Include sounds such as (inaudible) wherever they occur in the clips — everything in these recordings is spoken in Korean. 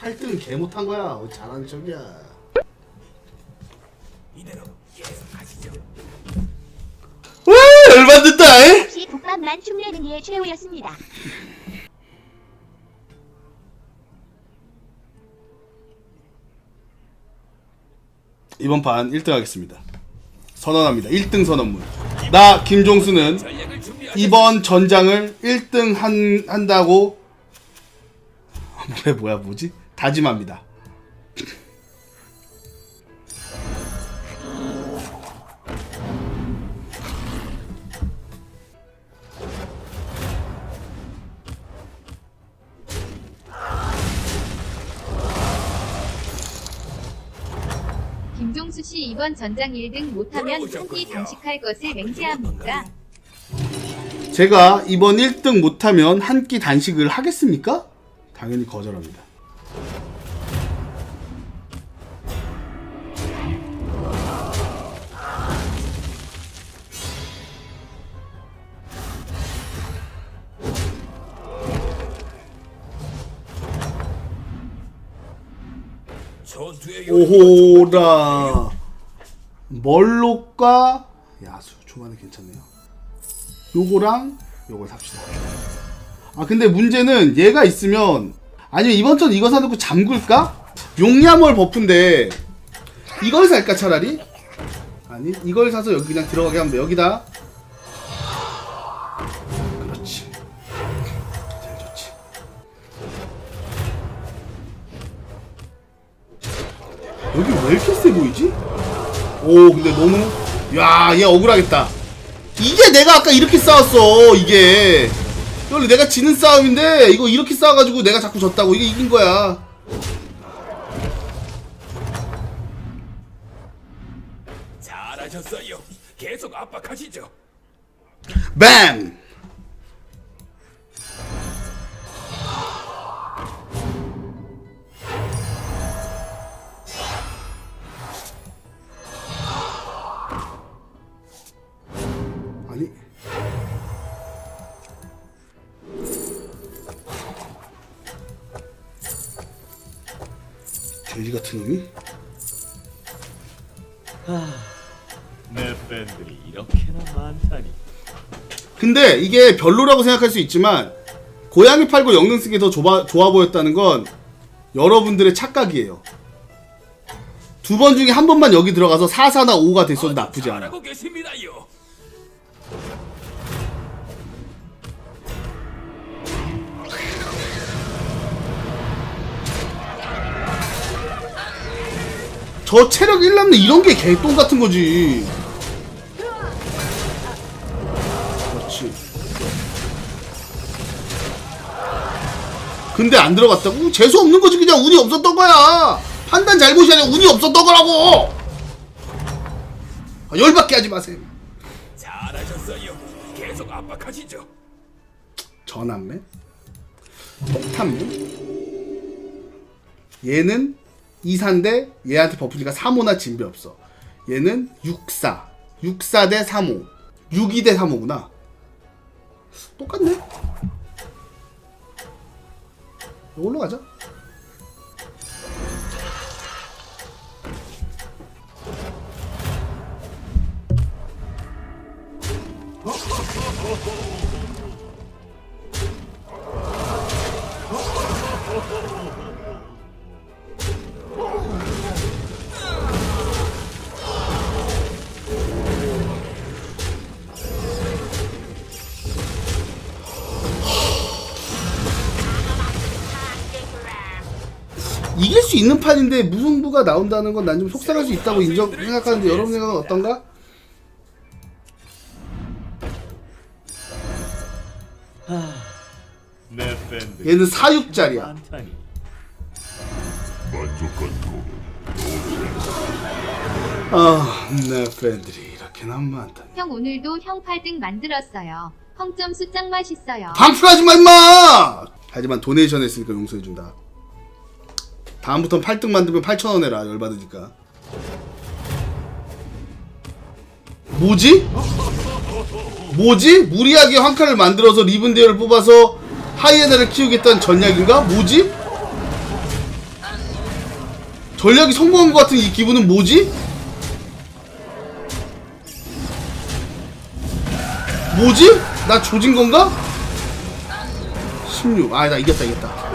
8등 개 못한 거야. 어, 잘하는 척이야. 와 열받는다. 에? 역시 국밥만 흉내는 이의 최후였습니다. 이번 판 1등 하겠습니다. 선언합니다. 1등 선언문. 나 김종수는 이번 전장을 1등 한, 한다고 뭐야 뭐야 뭐지? 다짐합니다. 김종수 씨 이번 전장 1등 못하면 한끼 단식할 것을 맹세합니까? 제가 이번 1등 못하면 한 끼 단식을 하겠습니까? 당연히 거절합니다. 오호라 멀록과 야수 초반에 괜찮네요. 요거랑 요걸 삽시다. 아 근데 문제는 얘가 있으면 아니면 이번 전 이거 사놓고 잠글까? 용야멀 버프인데 이걸 살까 차라리? 아니 이걸 사서 여기 그냥 들어가게 하면 돼 여기다 여기 왜 이렇게 세 보이지? 오 근데 너무 야 얘 억울하겠다 이게 내가 아까 이렇게 싸웠어 이게 원래 내가 지는 싸움인데 이거 이렇게 싸워가지고 내가 자꾸 졌다고 이게 이긴 거야 잘하셨어요. 계속 압박하시죠. 뱀 돼지 같은 놈이? 내 팬들이 이렇게나 많다니 근데 이게 별로라고 생각할 수 있지만 고양이 팔고 영능 쓰기 더 좋아, 좋아 보였다는 건 여러분들의 착각이에요. 두 번 중에 한 번만 여기 들어가서 4, 4나 5가 됐어도 나쁘지 않아. 잘하고 계십니다요. 저 체력 1남는 이런 게 개똥 같은 거지. 그렇지. 근데 안 들어갔다고? 재수 없는 거지 그냥 운이 없었던 거야. 판단 잘못이 아니라 운이 없었던 거라고. 아, 열받게 하지 마세요. 잘하셨어요. 계속 압박하시죠. 전함매 폭탄무 얘는 2사인데 얘한테 버프니까 3호나 진배 없어. 얘는 6사. 6사 대 3호. 6이 대 3호구나. 똑같네. 이걸로 가자 이길 수 있는 판인데 무승부가 나온다는 건 난 좀 속상할 수 있다고 인정 생각하는데 여러분 생각은 어떤가? 얘는 4육짜리야 많다니 아, 내 팬들이 이렇게나 많다. 형 오늘도 형 8등 만들었어요. 펑점 수 짱 맛있어요. 방풀하지 마 임마! 하지만 도네이션 했으니까 용서해준다. 다음부턴 8등 만들면 8,000원 해라 열받으니까. 뭐지? 뭐지? 무리하게 황카를 만들어서 리븐데어를 뽑아서 하이에나를 키우겠다는 전략인가? 뭐지? 전략이 성공한 것 같은 이 기분은 뭐지? 뭐지? 나 조진 건가? 16. 아, 나 이겼다, 이겼다.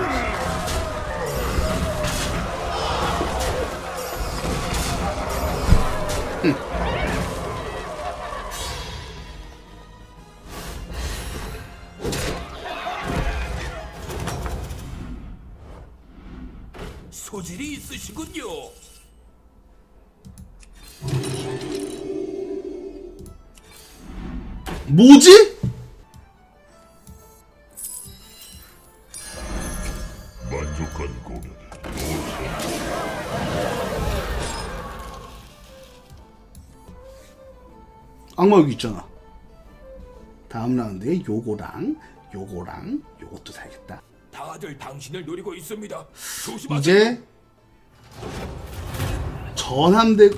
있으시군요. 뭐지? 만족한 고객 악마 여기 있잖아. 다음 라운드에 요거랑 요거랑 요것도 사야겠다. 다들 당신을 노리고 있습니다. 조심하세요. 이제 전함대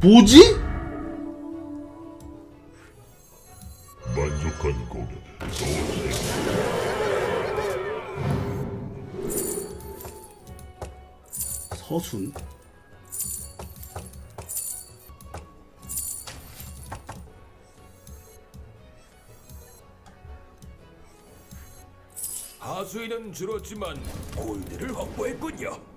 뭐지? 만족한 고객 서순 하수인은 줄었지만 골드를 확보했군요.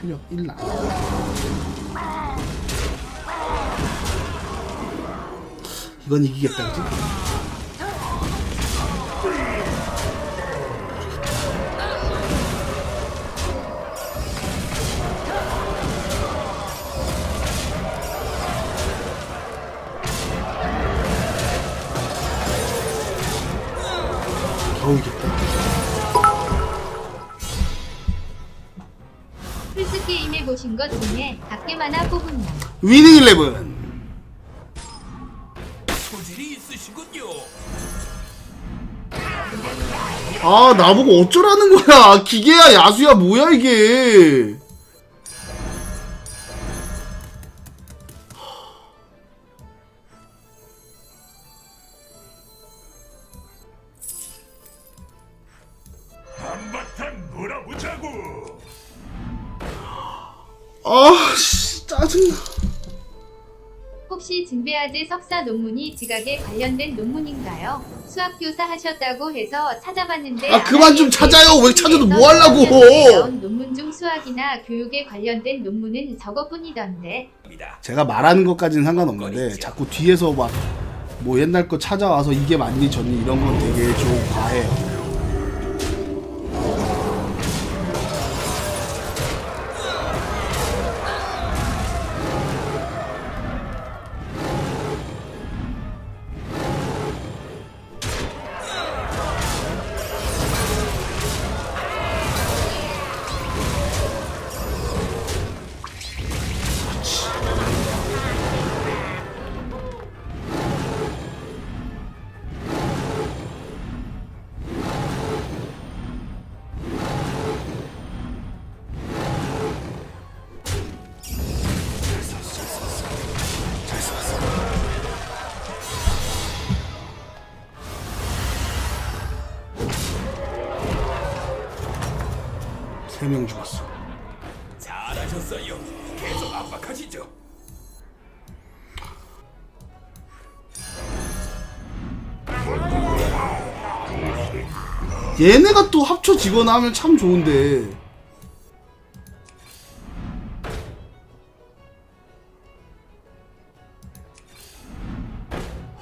체력 1라 이건 이기겠다 그지? 해보신 것 중에 밖에만 하나 뽑으면 위닝 11 소질이 있으시군요. 아 나보고 어쩌라는 거야? 기계야 야수야 뭐야 이게 진배아제 석사 논문이 지각에 관련된 논문인가요? 수학교사 하셨다고 해서 찾아봤는데 아, 그만 좀 찾아요. 왜 찾아도 뭐 하려고. 논문 중 수학이나 교육에 관련된 논문은 저것뿐이던데. 제가 말하는 것까지는 상관없는데 자꾸 뒤에서 막 뭐 옛날 거 찾아와서 이게 맞니 졌니 이런 건 되게 좀 과해요 3명 죽었어. 잘하셨어요. 계속 압박하시죠. 얘네가 또 합쳐지거나 하면 참 좋은데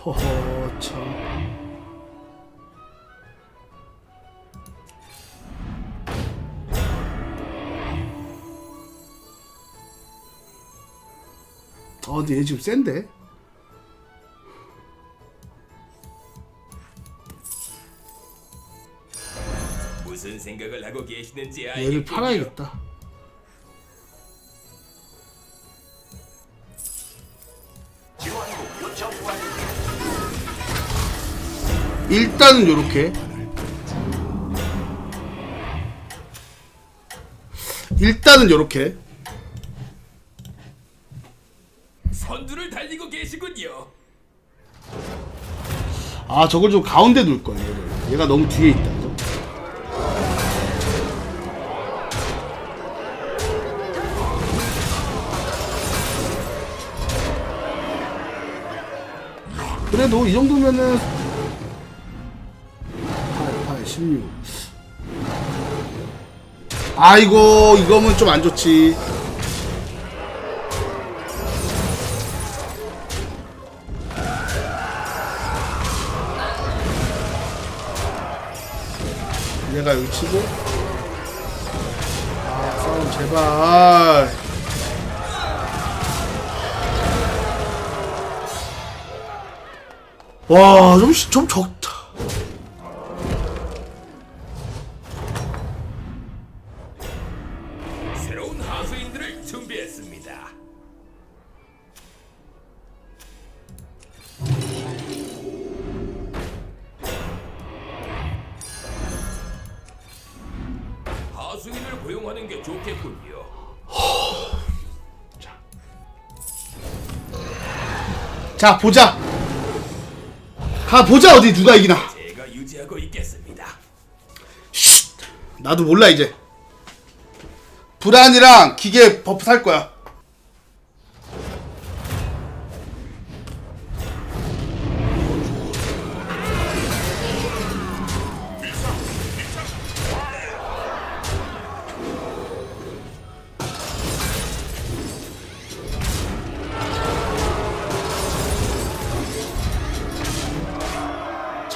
허허 참 근데 얘 지금 센데? 무슨 생각을 하고 계시는지 얘를 알겠군요. 팔아야겠다. 일단은 요렇게 일단은 요렇게 선두를 달리고 계시군요. 아 저걸 좀 가운데 둘 거야 얘를 얘가 너무 뒤에 있다 그죠? 그래도 이 정도면은 8, 8, 16 아이고 이거면 좀 안 좋지 얘가 여기 치고. 아 싸움 제발. 와좀 좀 적 자 보자. 가 보자 어디 누가 이기나. 제가 유지하고 있겠습니다. 쉿! 나도 몰라 이제. 불안이랑 기계 버프 살 거야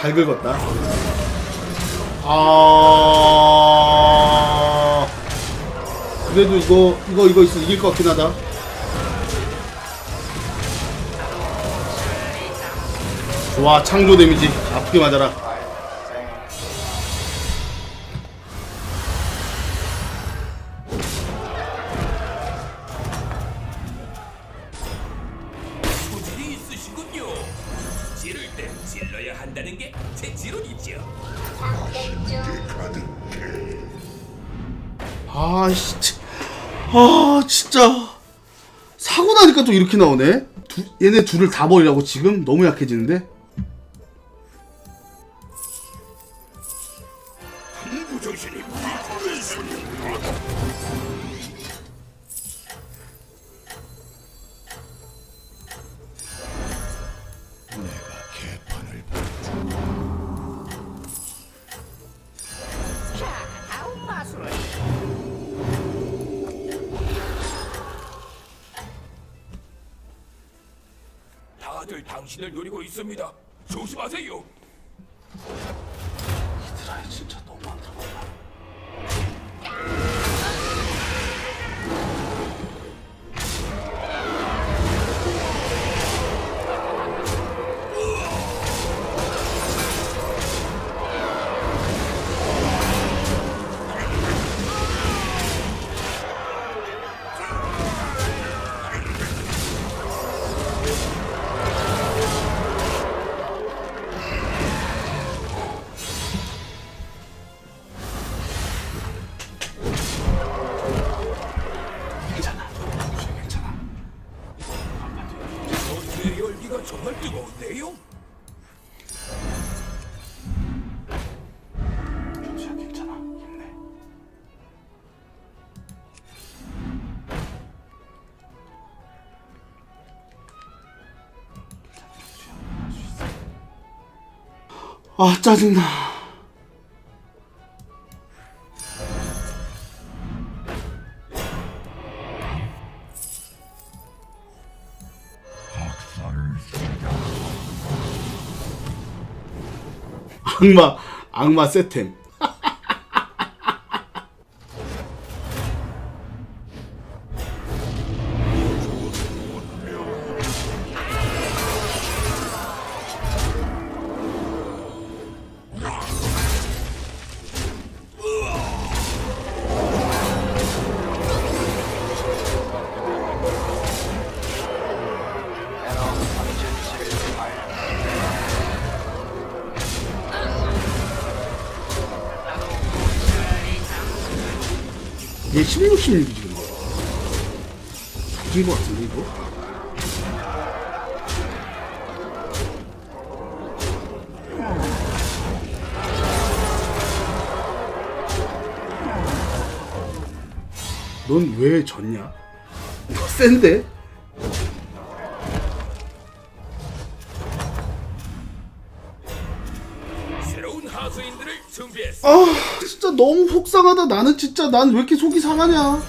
잘 긁었다 아 그래도 이거 이거 이거 있어 이길 것 같긴 하다. 좋아 창조 데미지 아프게 맞아라. 또 이렇게 나오네. 두, 얘네 둘을 다 버리라고 지금 너무 약해지는데. 있습니다. 조심하세요. 아 짜증나. 악마 악마 세템. 얘 16, 16이지 지금. 죽인 것 같은데 이거? 넌 왜 졌냐? (laughs) 너 센데? 새로운 하수인들을 준비했어. 아 진짜 너무 속상하다 나는 진짜 난 왜 이렇게 속이 상하냐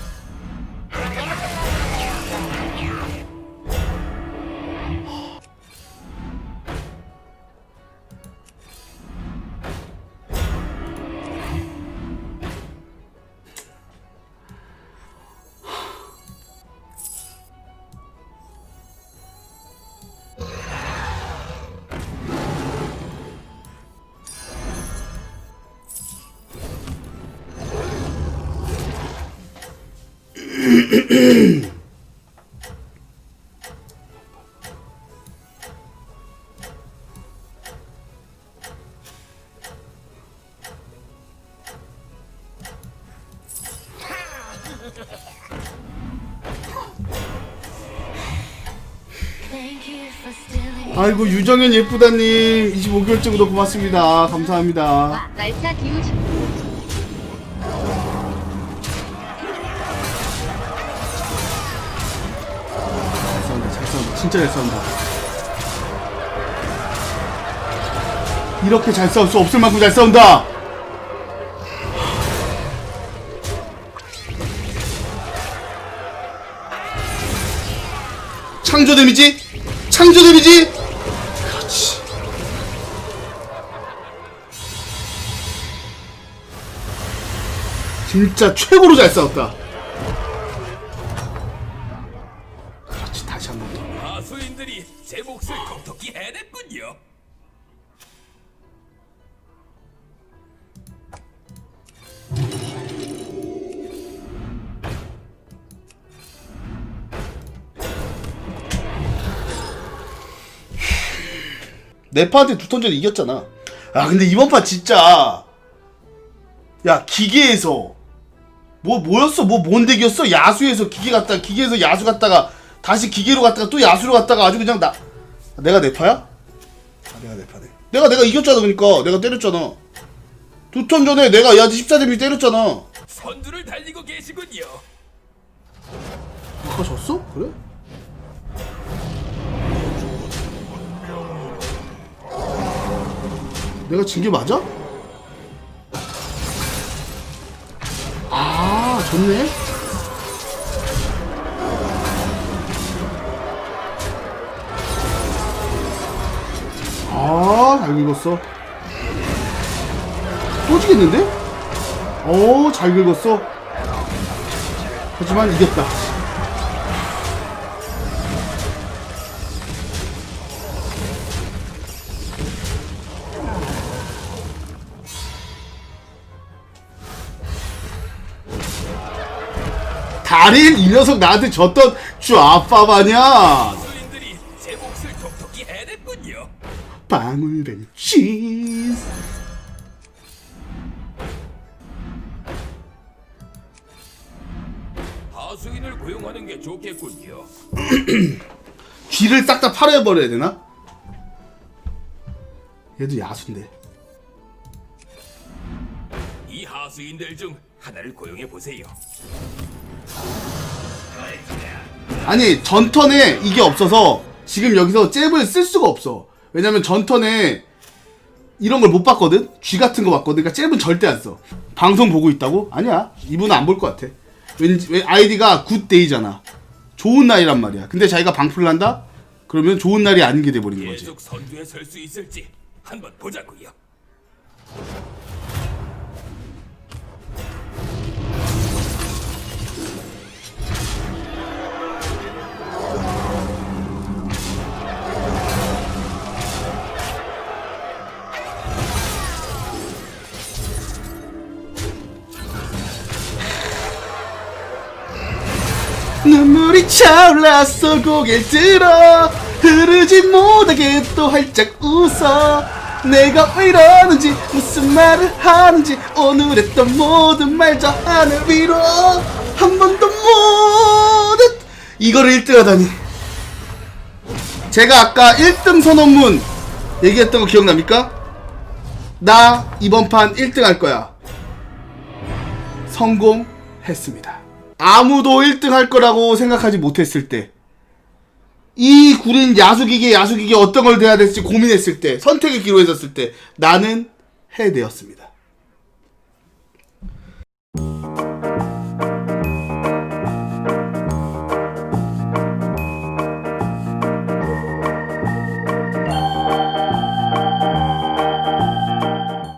아이고 유정현 예쁘다님. 25개월째구도 고맙습니다. 감사합니다. 와, 날짜. 잘 진짜 잘 싸운다. 이렇게 잘 싸울 수 없을 만큼 잘 싸운다! 창조 데미지? 창조 데미지? 그렇지. 진짜 최고로 잘 싸웠다 내 파한테 두 턴 전에 이겼잖아. 아 근데 이번 판 진짜 야 기계에서 뭐 뭐였어 뭐 뭔데기였어 야수에서 기계 갔다가 기계에서 야수 갔다가 다시 기계로 갔다가 또 야수로 갔다가 아주 그냥 나 내가 내 파야? 아 내가 내 파네. 내가 내가 이겼잖아 그러니까 내가 때렸잖아. 두 턴 전에 내가 야지 14데미 때렸잖아. 선두를 달리고 계시군요. 아까 졌어? 그래? 내가 진 게 맞아? 아, 졌네? 아, 잘 긁었어. 또 지겠는데? 어, 잘 긁었어. 하지만 이겼다. 달인 이 녀석 나한테 졌던 제 몫을 톡톡히 해냈군요. 방울뱅 치즈 하수인을 고용하는 게 좋겠군요. (clears throat) 쥐를 싹 다 팔아버려야 되나? 얘도 야수인데 이 하수인들 중 하나를 고용해 보세요. 아니 전턴에 이게 없어서 지금 여기서 잽을 쓸 수가 없어 왜냐면 전턴에 이런 걸 못 봤거든? 쥐 같은 거 봤거든 그러니까 잽은 절대 안 써 방송 보고 있다고? 아니야 이분은 안 볼 것 같아 왠지 왜 아이디가 굿데이잖아 좋은 날이란 말이야 근데 자기가 방풀을 한다? 그러면 좋은 날이 아닌 게 돼버리는 거지 계속 선두에 설 수 있을지 한번 보자고요. 눈물이 차올랐어 고개를 들어. 흐르지 못하게 또 활짝 웃어. 내가 왜 이러는지 무슨 말을 하는지 오늘 했던 모든 말 저 하늘 위로. 한 번도 못했 이거를 1등 하다니. 제가 아까 1등 선언문 얘기했던 거 기억납니까? 나 이번 판 1등 할 거야. 성공했습니다. 아무도 1등 할 거라고 생각하지 못했을 때, 이 구린 야수기계 야수기계 어떤 걸 대야 될지 고민했을 때, 선택의 기로에 섰을 때, 나는 해내었습니다.